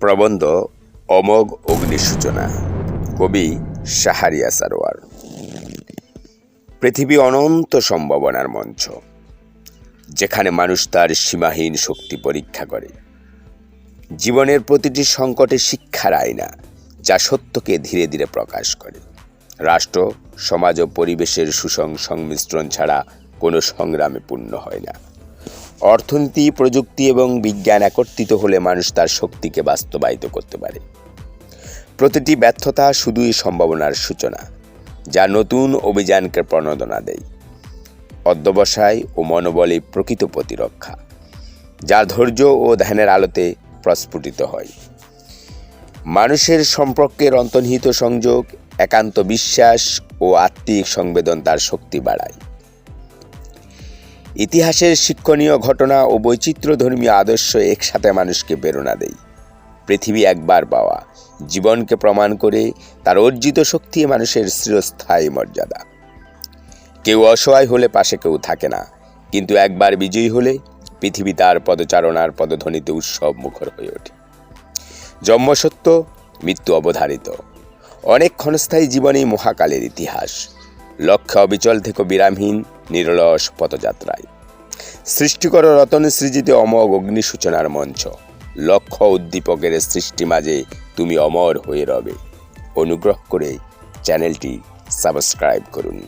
প্রবন্ধ অমোঘ অগ্নিসূচনা, কবি শাহারিয়া সারোয়ার। পৃথিবী অনন্ত সম্ভাবনার মঞ্চ, যেখানে মানুষ তার সীমাহীন শক্তি পরীক্ষা করে। জীবনের প্রতিটি সংকটে শিক্ষার আয়না, যা সত্যকে ধীরে ধীরে প্রকাশ করে। রাষ্ট্র, সমাজ ও পরিবেশের সুসং সংমিশ্রণ ছাড়া কোনো সংগ্রামে পূর্ণ হয় না। অর্থনীতি, প্রযুক্তি এবং বিজ্ঞান একত্রিত হলে মানুষ তার শক্তিকে বাস্তবায়িত করতে পারে। প্রতিটি ব্যর্থতা শুধুই সম্ভাবনার সূচনা, যা নতুন অভিযানকে প্রণোদনা দেয়। অধ্যবসায় ও মনোবলে প্রকৃত প্রতিরক্ষা যা ধৈর্য ও ধ্যানের আলোতে প্রস্ফুটিত হয়। মানুষের সম্পর্কের অন্তর্নিহিত সংযোগ, একান্ত বিশ্বাস ও আত্মিক সংবেদন তার শক্তি বাড়ায়। ইতিহাসের শিক্ষণীয় ঘটনা ও বৈচিত্র্য ধর্মীয় আদর্শ একসাথে মানুষকে প্রেরণা দেয়। পৃথিবী একবার পাওয়া, জীবনকে প্রমাণ করে তার অর্জিত শক্তি মানুষের চিরস্থায়ী মর্যাদা। কেউ অসহায় হলে পাশে কেউ থাকে না, কিন্তু একবার বিজয়ী হলে পৃথিবী তার পদচারণার পদধ্বনিতে উৎসব মুখর হয়ে ওঠে। জন্মসত্য মৃত্যু অবধারিত। অনেক ক্ষণস্থায়ী জীবনেই মহাকালের ইতিহাস। লক্ষ্য অবিচল থেকে বিরামহীন, নিরলস পথযাত্রায়। সৃষ্টিকর রতন সৃজিত অমোঘ অগ্নি সূচনার মঞ্চ। লক্ষ্য উদ্দীপকের সৃষ্টি মাঝে তুমি অমর হয়ে রবে। অনুগ্রহ করে চ্যানেলটি সাবস্ক্রাইব করুন।